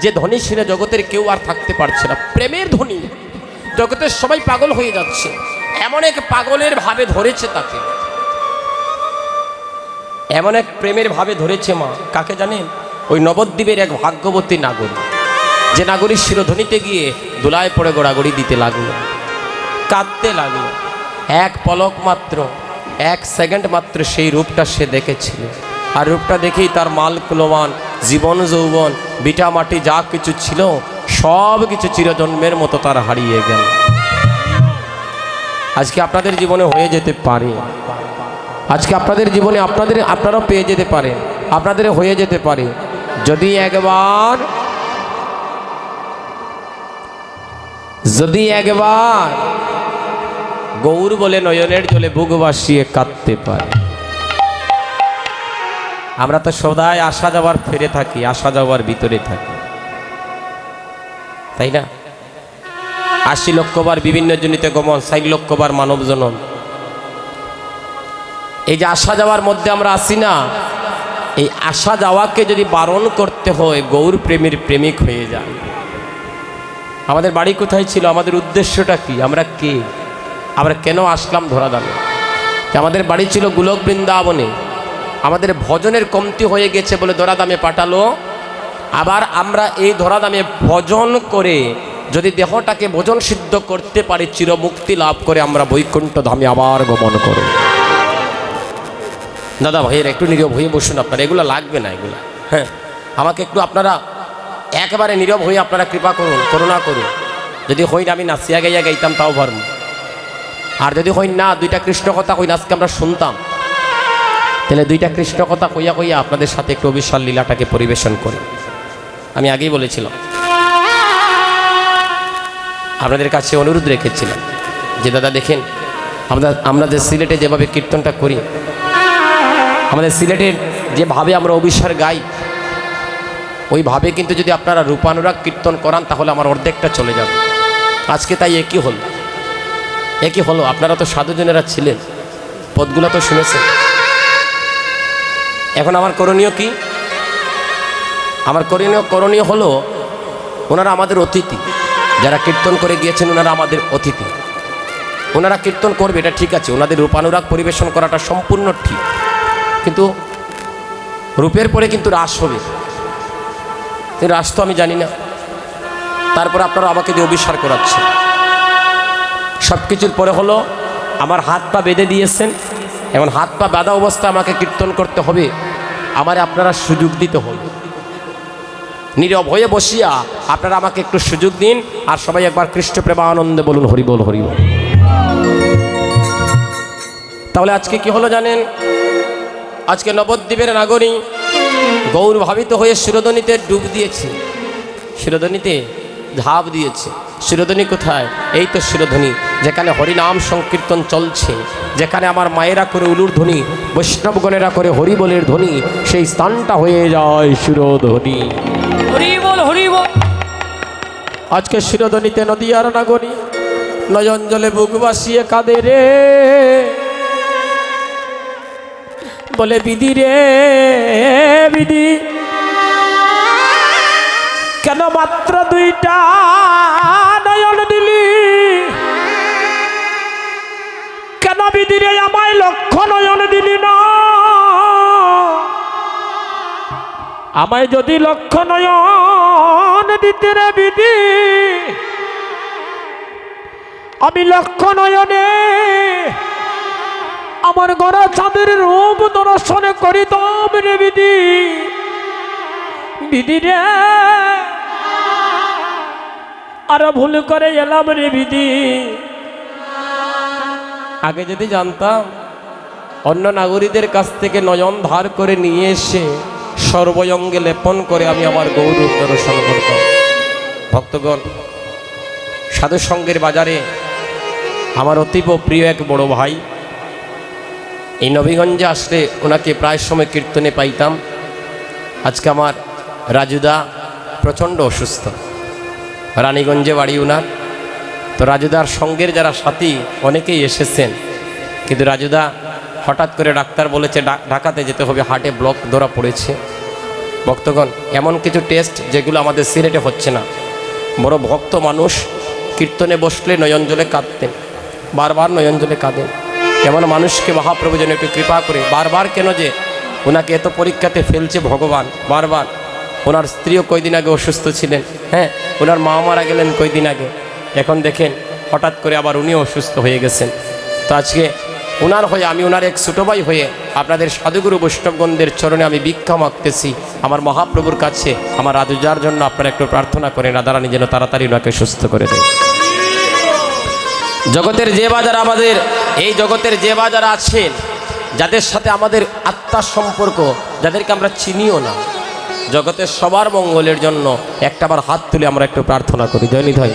যে ধনী ছিল জগতের কেউ আর থাকতে পারছে না। প্রেমের ধনী। জগতের সবাই পাগল হয়ে যাচ্ছে। এমন এক পাগলের ভাবে ধরেছে তাকে। এমন এক প্রেমের ভাবে ধরেছে মা। কাকে জানেন? ওই নবদ্বীপের এক ভাগ্যবতী নাগরী। যে নাগরী শিরোধনীতে গিয়ে দোলায় পড়ে গোড়াগড়ি দিতে লাগল। কাঁদতে লাগল। এক পলক মাত্র, এক সেকেন্ড মাত্র সেই রূপটা সে দেখেছিল। আর রূপটা দেখেই তার মাল কুলমান জীবন, যৌবন, বিটা মাটি যা কিছু ছিল, সব কিছু চিরজন্মের মতো তার হারিয়ে গেল। আজকে আপনাদের জীবনে হয়ে যেতে পারে। আজকে আপনাদের জীবনে আপনাদের, আপনারাও পেয়ে যেতে পারে। আপনাদের হয়ে যেতে পারে। যদি একবার যদি একবার গৌর বলে নয়নের জলে বুক বাসিয়ে কাঁদতে পারে। আমরা তো সদায় আসা যাওয়ার ফিরে থাকি, আসা যাওয়ার ভিতরে থাকি। তাই না? আশি লক্ষবার বিভিন্ন জনিতে গমন, ষাট লক্ষবার মানব জনম এই যে আসা যাওয়ার মধ্যে আমরা আসি না, এই আসা যাওয়াকে যদি বারণ করতে হয়, গৌর প্রেমীর প্রেমিক হয়ে যায়। আমাদের বাড়ি কোথায় ছিল? আমাদের উদ্দেশ্যটা কি? আমরা কে? আমরা কেন আসলাম ধরা দামে আমাদের বাড়ি ছিল গোলক বৃন্দাবনে আমাদের ভজনের কমতি হয়ে গেছে বলে ধরা দামে পাঠালো। আবার আমরা এই ধরা দামে ভজন করে যদি দেহটাকে ভোজন সিদ্ধ করতে পারি, চিরমুক্তি লাভ করে আমরা বৈকুণ্ঠ ধামে আবার গমন করব। দাদা ভাইয়ের একটু নীরব হয়ে বসুন আপনারা, এগুলো লাগবে না, এগুলো। হ্যাঁ আমাকে একটু আপনারা একেবারে নীরব হয়ে আপনারা কৃপা করুন, করুণা করুন। যদি হই না, আমি নাচিয়া গাইয়া গাইতাম, তাও পারব। আর যদি হই না, দুইটা কৃষ্ণ কথা হই না, আজকে আমরা শুনতাম। তাহলে দুইটা কৃষ্ণ কথা কইয়া কইয়া আপনাদের সাথে একটু অবিশাল লীলাটাকে পরিবেশন করি। আমি আগেই বলেছিলাম। আপনাদের কাছে অনুরোধ রেখেছিলাম যে, দাদা, দেখেন, আমরা আমরা যে সিলেটে যেভাবে কীর্তনটা করি, আমাদের সিলেটের যেভাবে আমরা অবিশ্বাস গাই, ওইভাবে কিন্তু যদি আপনারা রূপানুরাগ কীর্তন করান, তাহলে আমার অর্ধেকটা চলে যাবে। আজকে তাই একই হল। একই হলো। আপনারা তো সাধুজনেরা ছিলেন। পদগুলো তো শুনেছেন। এখন আমার করণীয় কি? আমার করণীয় করণীয় হলো ওনারা আমাদের অতিথি। যারা কীর্তন করে গিয়েছেন, ওনারা আমাদের অতিথি। ওনারা কীর্তন করবে, এটা ঠিক আছে। ওনাদের রূপানুরাগ পরিবেশন করাটা সম্পূর্ণ ঠিক। কিন্তু রূপের পরে কিন্তু রাস হবে। রাস তো আমি জানি না। তারপর আপনারা আমাকে দিয়ে অবিশ্বাস করাচ্ছে সব কিছুর পরে হলো, আমার হাত পা বেঁধে দিয়েছেন। এখন হাত পা বাঁধা অবস্থায় আমাকে কীর্তন করতে হবে। আমার আপনারা সুযোগ দিতে হবে নীরব হয়ে বসিয়া আপনারা আমাকে একটু সুযোগ দিন আর সবাই একবার কৃষ্ণ প্রেমানন্দে বলুন হরিবল হরিবল তাহলে আজকে কি হলো জানেন? আজকে নবদ্বীপের নাগরী গৌর ভাবিত হয়ে শিরোদনীতে ডুব দিয়েছে। শিরোদনীতে ঝাঁপ দিয়েছে। শিরোধনী কোথায়? এই তো শিরোধনী যেখানে হরিনাম সংকীর্তন চলছে যেখানে আমার মায়েরা করে উলুর ধ্বনি বৈষ্ণবগণেরা করে হরিবলের ধ্বনি সেই স্থানটা হয়ে যায় শিরোধনী। হরি বল হরি বল আজকে শিরোধনীতে নদীয়ার নাগরী নয়ন জলে বুক বাসিয়ে কাঁদে রে। বলে বিধি রে বিধি। কেন মাত্র দুইটা কেন বিধি রে, আমায় লক্ষ নয়ন দিলি না। আমায় যদি লক্ষ নয়ন দিতে রে বিধি, আমি লক্ষ নয়নে আমার গড়া চাঁদের রূপ দর্শনে করিতাম রে বিধি। বিধি রে, আর ভুল করে এলাম রে বিধি। আগে যদি জানতাম, অন্য নাগরিকদের কাছ থেকে নয়ন ধার করে নিয়ে এসে সর্বয়ঙ্গে লেপন করে আমি আমার গৌরব দর্শন করতাম। ভক্তগণ সাধুসঙ্গের বাজারে আমার অতীব প্রিয় এক বড় ভাই, এই নবীগঞ্জে আসলে ওনাকে প্রায় সময় কীর্তনে পাইতাম। আজকে আমার রাজুদা প্রচণ্ড অসুস্থ। রানীগঞ্জে বাড়ি ওনার। তো রাজুদার সঙ্গের যারা সাথী, অনেকেই এসেছেন। কিন্তু রাজুদা হঠাৎ করে ডাক্তার বলেছে ঢাকাতে যেতে হবে, হার্টে ব্লক ধরা পড়েছে। ভক্তগণ, এমন কিছু টেস্ট যেগুলো আমাদের সিলেটে হচ্ছে না। বড় ভক্ত মানুষ, কীর্তনে বসলে নয়ন জলে কাঁদতেন, বারবার নয়ন জলে কাঁদেন। এমন মানুষকে মহাপ্রভু যেন একটু কৃপা করে, বারবার কেন যে ওনাকে এত পরীক্ষাতে ফেলছে ভগবান, বারবার। ওনার স্ত্রীও কয়দিন আগে অসুস্থ ছিলেন হ্যাঁ? ওনার মা মারা গেলেন কয়দিন আগে। এখন দেখেন, হঠাৎ করে আবার উনিও অসুস্থ হয়ে গেছেন। তো আজকে ওনার হয়ে, আমি ওনার এক ছোটো ভাই হয়ে আপনাদের সাধুগুরু বৈষ্ণবগণদের চরণে আমি ভিক্ষা মাগতেছি। আমার মহাপ্রভুর কাছে, আমার রাজুজার জন্য আপনারা একটু প্রার্থনা করেন রাধারানী যেন তাড়াতাড়ি ওনাকে সুস্থ করে দেয়। জগতের যে বাজার আমাদের, এই জগতের যে বাজার আছেন, যাদের সাথে আমাদের আত্মার সম্পর্ক, যাদেরকে আমরা চিনিও না, জগতের সবার মঙ্গলের জন্য একটা একটাবার হাত তুলে আমরা একটু প্রার্থনা করি। জয়নিধ হয়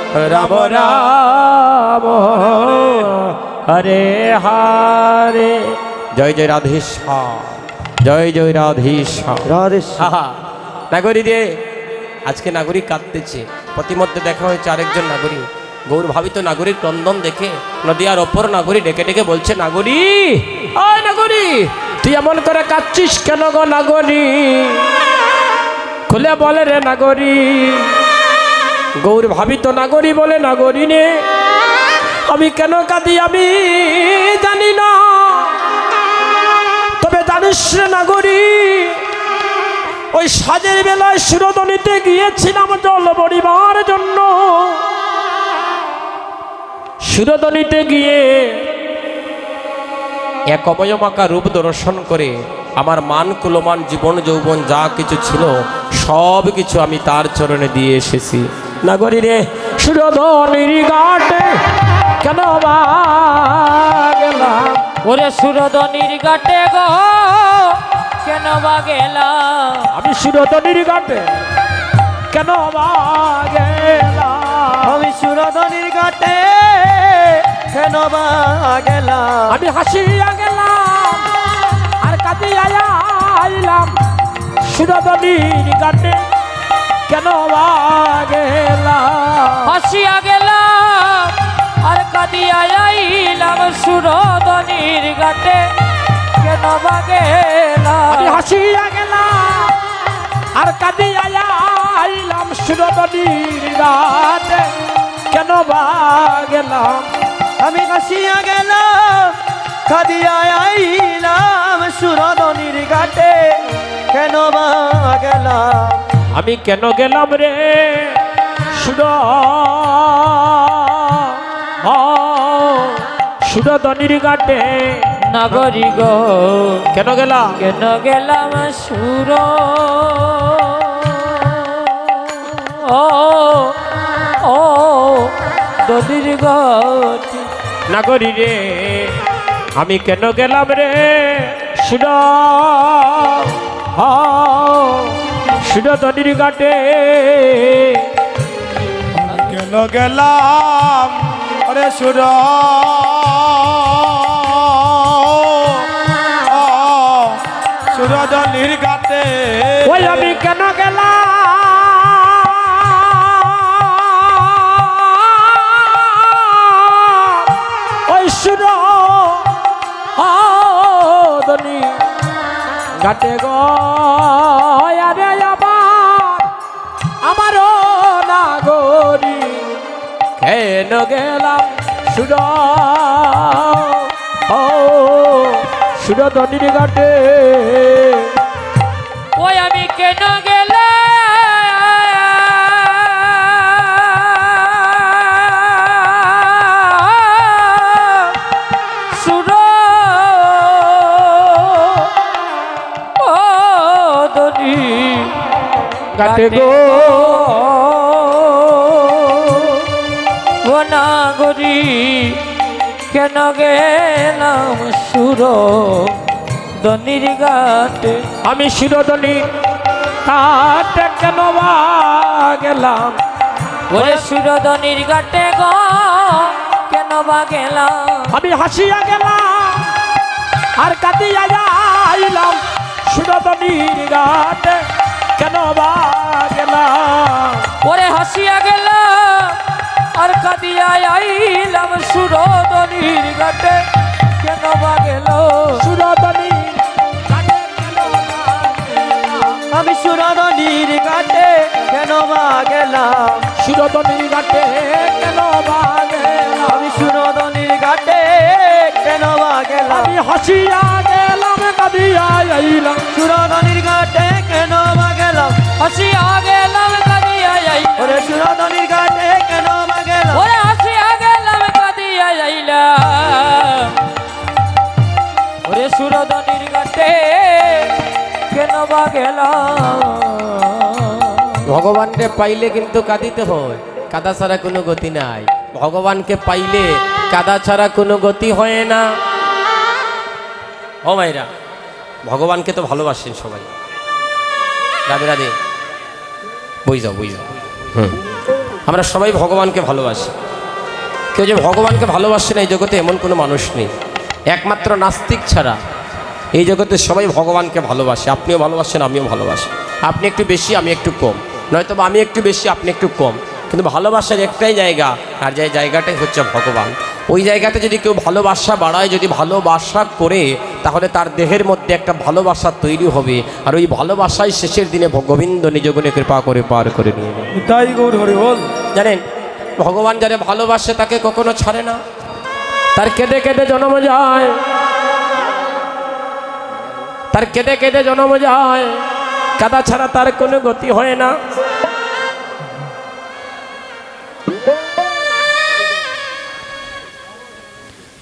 রাম রাম হরে হরে। জয় জয় রাধেশ্যাম। জয় জয় রাধেশ্যাম। আহা, নাগরী রে আজকে নাগরিক কাঁদতেছে। প্রতিমধ্যে দেখা হয়েছে আরেকজন নাগরিক গৌরভাবিত নাগরিক ক্রন্দন দেখে নদিয়ার ওপর নাগরী ডেকে ডেকে বলছে নাগরী ওই নাগরী তুই এমন করে কাঁদছিস কেন গো নাগরী? খুলে বলে রে নাগরী গৌর ভাবিত নাগরী বলে নাগরী নে। আমি কেন কাঁদি আমি জানি না। তবে জানিস রে নাগরী, ওই সাজের বেলায় সুরদনিতে গিয়েছিলাম জল পরিবার জন্য। সুরদনিতে গিয়ে এক অবয়মাকা রূপ দর্শন করে আমার মান, কুলমান, জীবন, যৌবন যা কিছু ছিল, সব কিছু আমি তার চরণে দিয়ে এসেছি। নাগরী রে সুরদনির ঘাটে কেন গেলাম ওরে সুরদনির গাটে গো কেন বা গেলাম আমি সুরদনির ঘাটে কেন বা গেলাম আমি সুরদনির ঘাটে কেন বা গেলাম আমি হাসিয়া গেলাম আর কাঁদিয়া আইলাম। সুরদনির ঘাটে কেন হাসিয়া গেলাম আর কাঁদিয়া আইলাম সুরদনির গাটে কেন বা গেলাম আমি হাসিয়া গেলাম আর কাঁদিয়া আইলাম সুরদনির ঘাটে কেন বা গেলাম আমি কাশিয়া গেলাম খাদিয়া আইলাম সুরদনির ঘাটে কেন বা গেলাম আমি কেন গেলাম রে? সুর সুরদনির ঘাটে। নগরী গো। কেন গেলাম? কেন গেলাম সুর? ও ও দদির গতি। নাগরি রে আমি কেন গেলাম রে? সুর সুরদনির ঘাটে কেন গেলাম? আরে সুর সুরদনির ঘাটে ওই আমি কেন গেলাম? ঘাটে গো। সুর ও সুরদনির ঘাটে। ওই আমি কেন গেলে? সুর ঘাটে গো। নাগরি কেন গেলাম সুর দনির ঘাটে আমি শিরোদনি কাটে কেন বা গেলাম? ওরে সুরদনির ঘাটে গ কেন বা গেলাম? আমি হাসিয়া গেলাম আর কাঁদিয়া যাইলাম সুরদনির ঘাটে কেন বা গেলাম? ওরে হাসিয়া গেলাম আর কাঁদিয়া আইলাম সুরদনির ঘাটে। কেন বা গেল? গেলাম? আমি সুরদনির ঘাটে কেন বা গেলাম? সুরদনির ঘাটে কেন বা গেলাম? আমি সুরদনির ঘাটে কেন বা গেলাম? আমি হাসিয়া গেলাম কাঁদিয়া আইলাম। সুরদনির ঘাটে কেন বা গেলাম? হাসিয়া গেলাম কাঁদিয়া আইলাম। ওরে সুরদনির ঘাটে কেন ভগবানকে পাইলে কিন্তু কাঁদিতে হয়, কাদা ছাড়া কোনো গতি নাই। ভগবানকে পাইলে কাদা ছাড়া কোনো গতি হয় না। ও মাইরা ভগবানকে তো ভালোবাসেন সবাই। রাধে রাধে। বই যাও বই যাও। হুম। আমরা সবাই ভগবানকে ভালোবাসি। কেউ যে ভগবানকে ভালোবাসে না, এই জগতে এমন কোনো মানুষ নেই। একমাত্র নাস্তিক ছাড়া এই জগতে সবাই ভগবানকে ভালোবাসে। আপনিও ভালোবাসেন আমিও ভালোবাসি। আপনি একটু বেশি আমি একটু কম। নয়তো বা আমি একটু বেশি আপনি একটু কম। কিন্তু ভালোবাসার একটাই জায়গা আর যে জায়গাটাই হচ্ছে ভগবান। ওই জায়গাতে যদি কেউ ভালোবাসা বাড়ায় যদি ভালোবাসা করে তাহলে তার দেহের মধ্যে একটা ভালোবাসা তৈরি হবে। আর ওই ভালোবাসাই শেষের দিনে গোবিন্দ নিজ কৃপা করে পার করে নিয়ে। তাই গৌর হরি বল। জানেন ভগবান যারা ভালোবাসে তাকে কখনো ছাড়ে না। তার কেঁদে কেঁদে জন্ম যায়। তার কেঁদে কেঁদে জন্ম যায়। কাদা ছাড়া তার কোনো গতি হয় না।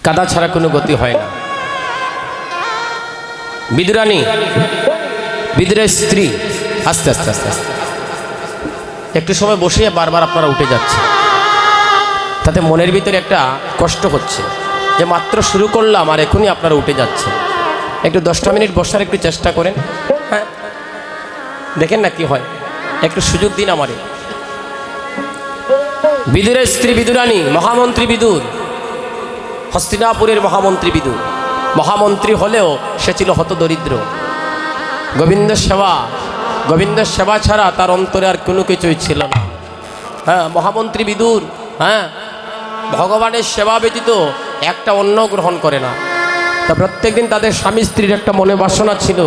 কাদা ছাড়া কোনো গতি হয় না। বিদুরানী, বিদুরের স্ত্রী, আস্তে আস্তে আস্তে আস্তে। একটু সময় বসে বারবার আপনারা উঠে যাচ্ছে তাতে মনের ভিতরে একটা কষ্ট হচ্ছে যে মাত্র শুরু করলাম আর এখনই আপনারা উঠে যাচ্ছে একটু দশটা মিনিট বসার একটু চেষ্টা করেন। হ্যাঁ। দেখেন না কি হয়। একটু সুযোগ দিন আমারে। বিদুরের স্ত্রী বিদুরানী মহামন্ত্রী বিদুর। হস্তিনাপুরের মহামন্ত্রী বিদুর। মহামন্ত্রী হলেও সে ছিল হত দরিদ্র গোবিন্দ সেবা গোবিন্দ সেবা ছাড়া তার অন্তরে আর কোনো কিছুই ছিল না। হ্যাঁ মহামন্ত্রী বিদুর হ্যাঁ। ভগবানের সেবা ব্যতীত একটা অন্ন গ্রহণ করে না। তা প্রত্যেকদিন তাদের স্বামী স্ত্রীর একটা মনে বাসনা ছিল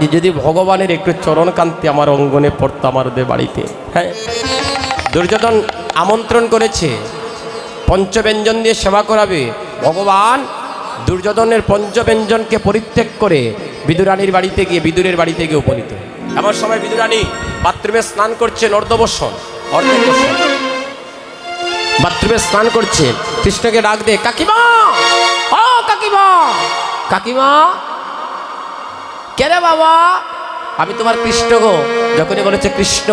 যে যদি ভগবানের একটু চরণকান্তি আমার অঙ্গনে পড়তো আমাদের বাড়িতে। হ্যাঁ। দুর্যোধন আমন্ত্রণ করেছে, পঞ্চব্যঞ্জন দিয়ে সেবা করাবে। ভগবান দুর্যোধনের পঞ্চব্যঞ্জনকে পরিত্যাগ করে বিদুরানীর বাড়িতে গিয়ে, বিদুরের বাড়িতে গিয়ে উপনীত। এমন সময় বিদুরানী বাথরুমে স্নান করছে নর্দবর্ষণ অর্ধবর্ষণ বাথরুমে স্নান করছে, কৃষ্ণকে ডাক দে কাকিমা ও কাকিমা। কাকিমা? কেরে বাবা? আমি তোমার কৃষ্ণ গো। যখনই বলেছে কৃষ্ণ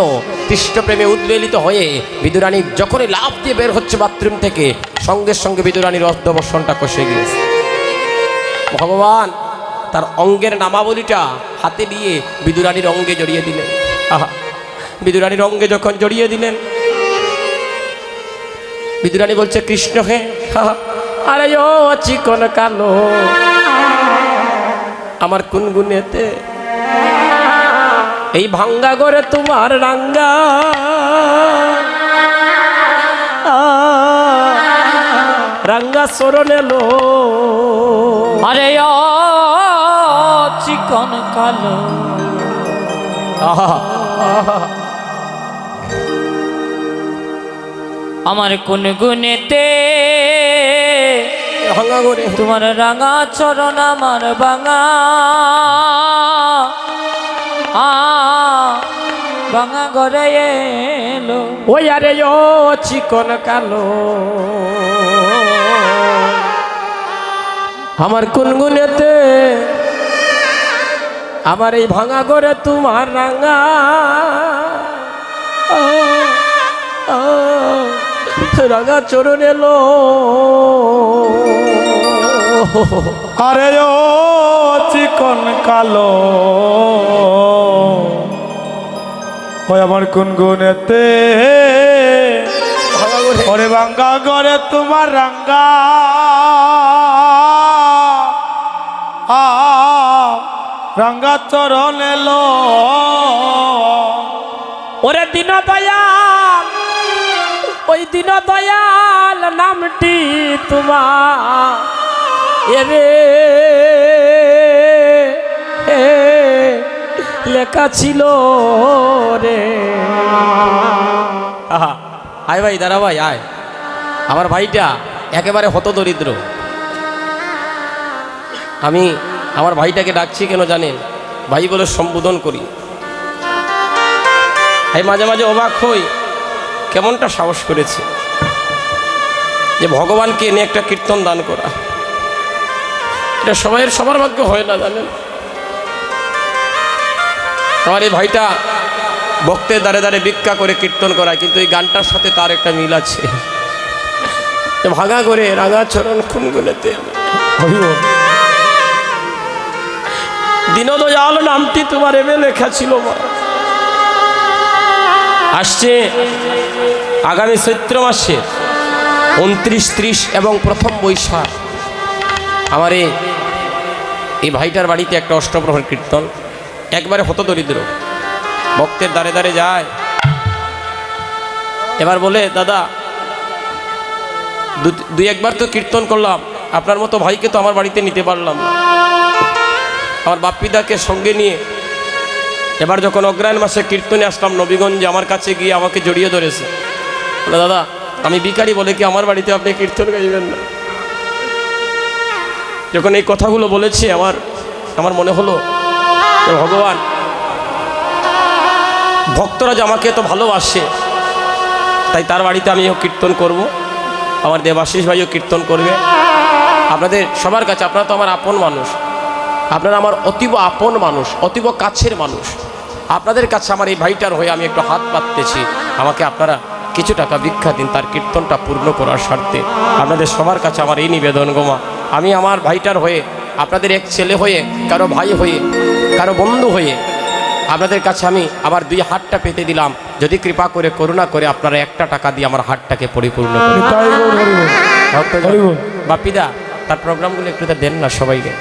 কৃষ্ণ প্রেমে উদ্বেলিত হয়ে বিদুরানী যখনই লাভ দিয়ে বের হচ্ছে বাথরুম থেকে সঙ্গে সঙ্গে বিদুরানীর অর্ধবর্ষণটা কষে গিয়েছে। ভগবান তার অঙ্গের নামাবলিটা হাতে নিয়ে বিদুরানীর অঙ্গে জড়িয়ে দিলেন। আহা বিদুরানীর অঙ্গে যখন জড়িয়ে দিলেন বিদুরানী বলছে কৃষ্ণ হে হাহা, আরে ও চিকন কালো। আমার কোন গুণেতে? এই ভাঙ্গা করে তোমার রাঙ্গা। রাঙ্গা সরণ এলো আরে ও চিকন কালো। আমার কোন করে তোমার রাঙা চরণ আমার বাঙা বাঙা ঘরে এলো। ওই আরে ও চিকন কালো। আমার কোন গুণেতে আমার এই ভাঙা করে তোমার রাঙা। ও, রাঙা চরণ এলো। আরে ও চিকন কালো। ওই আমার কোন গুণেতে ওরে বাঙ্গা গরে তোমার রাঙ্গা। আ, রাঙ্গা চরণ এলো। ওরে দিন দয়াল ওই দিন দয়াল নামটি তোমার। লেখা ছিল রে। আহা, আয় ভাই, দাঁড়া ভাই, আয়। আমার ভাইটা একেবারে হতদরিদ্র। আমি আমার ভাইটাকে ডাকছি কেন জানেন? ভাই বলে সম্বোধন করি। মাঝে মাঝে অবাক হই। কেমনটা সাহস করেছে? যে ভগবানকে এনে একটা কীর্তন দান করা। এটা সবাইয়ের সবার ভাগ্য হয় না জানেন? আমার এই ভাইটা ভক্তের দ্বারে দ্বারে ভিক্ষা করে কীর্তন করায় কিন্তু এই গানটার সাথে তার একটা মিল আছে। ভাঙা করে রাঙা চরণ খুন গুলেতে দীনদয়াল নামটি তোমার এমে লেখা ছিল মা। আসছে আগামী চৈত্র মাসে উনত্রিশ, ত্রিশ এবং প্রথম বৈশাখ। আমার এই ভাইটার বাড়িতে একটা অষ্টপ্রহর কীর্তন। একবারে হত দরিদ্র। ভক্তের দ্বারে দ্বারে যায়। এবার বলে, দাদা দুই একবার তো কীর্তন করলাম। আপনার মতো ভাইকে তো আমার বাড়িতে নিতে পারলাম না। আমার বাপ্পিদাকে সঙ্গে নিয়ে এবার যখন অগ্রায়ণ মাসে কীর্তনে আসলাম, নবীগঞ্জে আমার কাছে গিয়ে আমাকে জড়িয়ে ধরেছে। বলে, দাদা, আমি বিকারি বলে কি আমার বাড়িতে আপনি কীর্তন গাইবেন না? যখন এই কথাগুলো বলেছি, আমার আমার মনে হলো ভগবান, ভক্তরা যে আমাকে এত ভালোবাসে, তাই তার বাড়িতে আমিও কীর্তন করব। আমার দেবাশিস ভাইও কীর্তন করবে। আপনাদের সবার কাছে, আপনারা তো আমার আপন মানুষ। আপনারা আমার অতীব আপন মানুষ, অতীব কাছের মানুষ। আপনাদের কাছে আমার এই ভাইটার হয়ে আমি একটু হাত পাততেছি আমাকে আপনারা কিছু টাকা ভিক্ষা দিন তার কীর্তনটা পূর্ণ করার স্বার্থে। আপনাদের সবার কাছে আমার এই নিবেদন গোমা আমি আমার ভাইটার হয়ে আপনাদের এক ছেলে হয়ে কারও ভাই হয়ে কারও বন্ধু হয়ে আপনাদের কাছে আমি আবার দুই হাতটা পেতে দিলাম। যদি কৃপা করে করুণা করে আপনারা একটা টাকা দিয়ে আমার হাতটাকে পরিপূর্ণ। বাপিদা তার প্রোগ্রামগুলো একটু তা দেন না সবাইকে।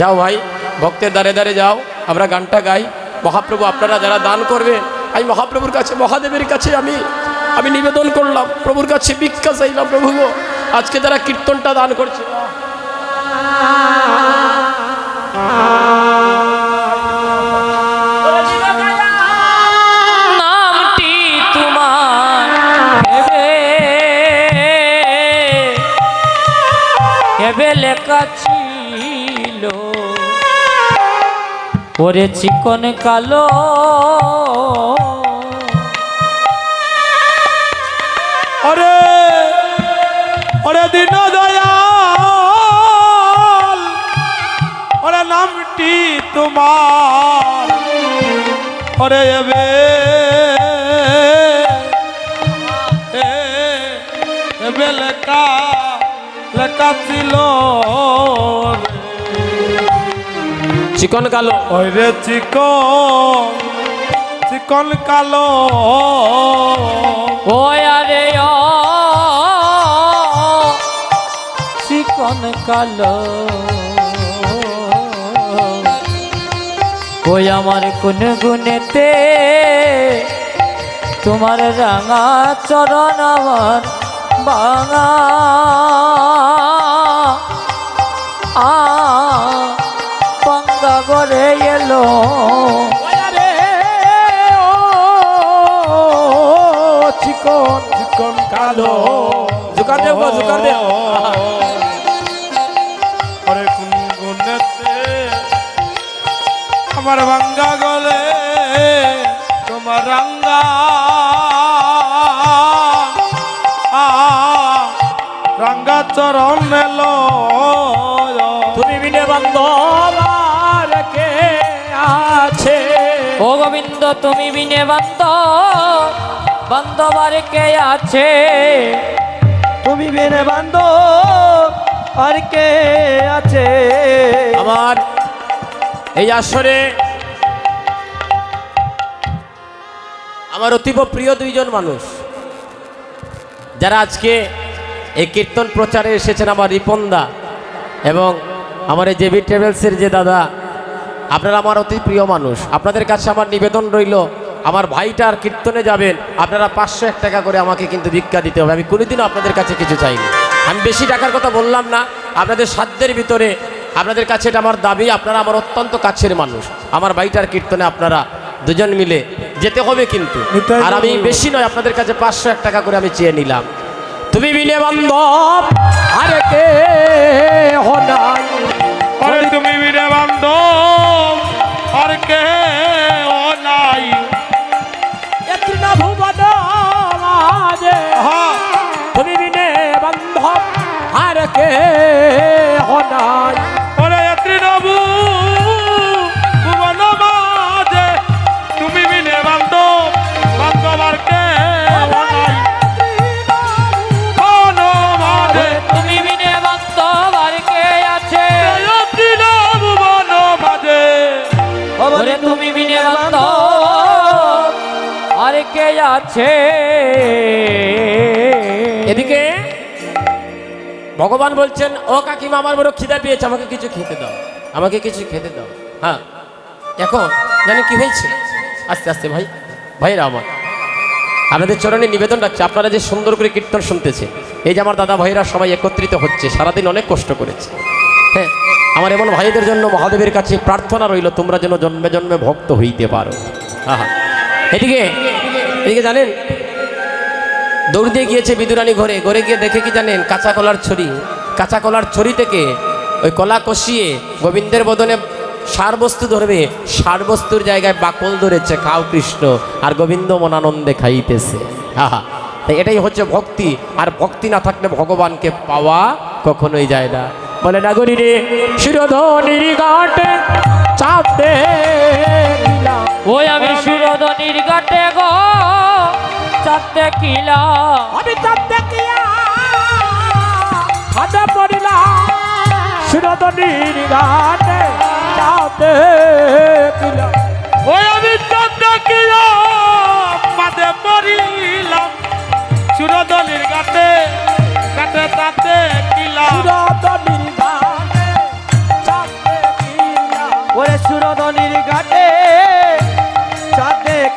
যাও ভাই ভক্তের দ্বারে দ্বারে যাও আমরা গানটা গাই। মহাপ্রভু, আপনারা যারা দান করবেন, আমি মহাপ্রভুর কাছে, মহাদেবের কাছে আমি আমি নিবেদন করলাম। প্রভুর কাছে ভিক্ষা চাইলাম, প্রভু আজকে যারা কীর্তনটা দান করছে। লেখা ওরে চিকন কালো। ওরে ওরে দিন দয়াল ওরে নামটি তোমার। ওরে এবে এবে লেখা লেখা ছিল চিকন কালো। ওই রে চিকন চিকন কালো। ও আরে ও। চিকন কালো। ওই আমার কোন গুণেতে তোমার রাঙা চরণ আমার বাঙা আ গড়ে এলো। চিকন চিকন কালো। জোকার গো, জোকার দেও। ওরে কোন আমার ভাঙ্গা গলে তোমার রাঙ্গা। রাঙ্গা চরণ এলো। তুমি বিনে বান্ধব আর আছে। ও গোবিন্দ তুমি বিনে বান্দ বান্ধবার কে আছে? তুমি বিনে বান্ধব আর কে আছে? আমার এই আসরে আমার অতীব প্রিয় দুইজন মানুষ যারা আজকে এই কীর্তন প্রচারে এসেছেন আমার রিপন দা এবং আমার এই জেবি ট্রাভেলসের যে দাদা আপনারা আমার অতি প্রিয় মানুষ আপনাদের কাছে আমার নিবেদন রইল আমার ভাইটার কীর্তনে যাবেন আপনারা পাঁচশো এক টাকা করে আমাকে কিন্তু ভিক্ষা দিতে হবে আমি কোনোদিনও আপনাদের কাছে কিছু চাইনি। আমি বেশি টাকার কথা বললাম না আপনাদের সাধ্যের ভিতরে আপনাদের কাছে এটা আমার দাবি আপনারা আমার অত্যন্ত কাছের মানুষ আমার ভাইটার কীর্তনে আপনারা দুজন মিলে যেতে হবে কিন্তু। আর আমি বেশি নয় আপনাদের কাছে পাঁচশো এক টাকা করে আমি চেয়ে নিলাম। তুমি বিনে বান্ধব আরে কে হনাই আরে তুমি বিনে বান্ধব আর কে ও নাই এতনা ভুবন মাঝে তুমি বিনে বান্ধব আর কে ও ওরে আছে এদিকে ভগবান বলছেন, ও কাকিমা, আমার বড় খিদা পেয়েছে, আমাকে কিছু খেতে দাও, আমাকে কিছু খেতে দাও। হ্যাঁ এখন জানেন কি হয়েছে? আস্তে আস্তে, ভাই ভাইরা আমার, আপনাদের চরণে নিবেদন রাখছে, আপনারা যে সুন্দর করে কীর্তন শুনতেছে, এই যে আমার দাদা ভাইরা সবাই একত্রিত হচ্ছে, সারাদিন অনেক কষ্ট করেছে। হ্যাঁ আমার এমন ভাইদের জন্য মহাদেবের কাছে প্রার্থনা রইল, তোমরা যেন জন্মে জন্মে ভক্ত হইতে পারো। আহা, এদিকে এদিকে জানেন? দৌড় দিয়ে গিয়েছে বিদুরানী ঘরে। ঘরে গিয়ে দেখে কি জানেন? কাঁচা কলার ছড়ি কাঁচা কলার ছড়ি থেকে ওই কলা কষিয়ে গোবিন্দের বদনে সার বস্তু ধরবে। সার বস্তুর জায়গায় বাকল ধরেছে খাও কৃষ্ণ আর গোবিন্দ মনানন্দে খাইতেছে। আহা। তাই এটাই হচ্ছে ভক্তি। আর ভক্তি না থাকলে ভগবানকে পাওয়া কখনোই যায় না। বলে নাগরী রে দিলাম ওই আমি সুরধনির গাটে গো চারটে কিলা। আমি চাপ দেখিয়া হাতে পড়িলাম সুরদনির ঘাটে চাপ দেখিলাম ওই আমি চন্দ্রকিলাম পাদে পড়িলাম সুরদলির গাতে গাতে তাতে কিলাম সুরদনির ঘাটে চাপ দেখিলাম ওরে সুরধনির ঘাটে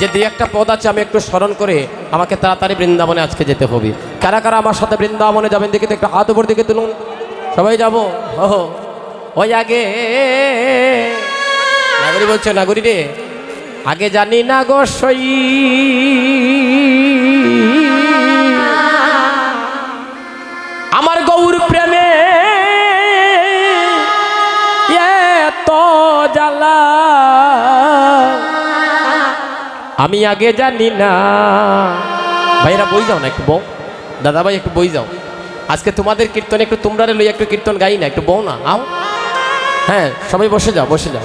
যে দু একটা পদ আছে, আমি একটু স্মরণ করে আমাকে তাড়াতাড়ি বৃন্দাবনে আজকে যেতে হবে। কারা কারা আমার সাথে বৃন্দাবনে যাবেন, দেখে একটু হাত উপর দিকে তুলুন। সবাই যাব? ওই আগে। নাগরী বলছে, নাগরী রে, আগে জানি না গো সই আমি আগে জানি না। ভাইরা বই যাও না একটু, বউ। দাদা ভাই একটু বই যাও। আজকে তোমাদের কীর্তন, একটু তোমরা লই একটু কীর্তন গাই না, একটু বউ না, আও। হ্যাঁ সবাই বসে যাও বসে যাও।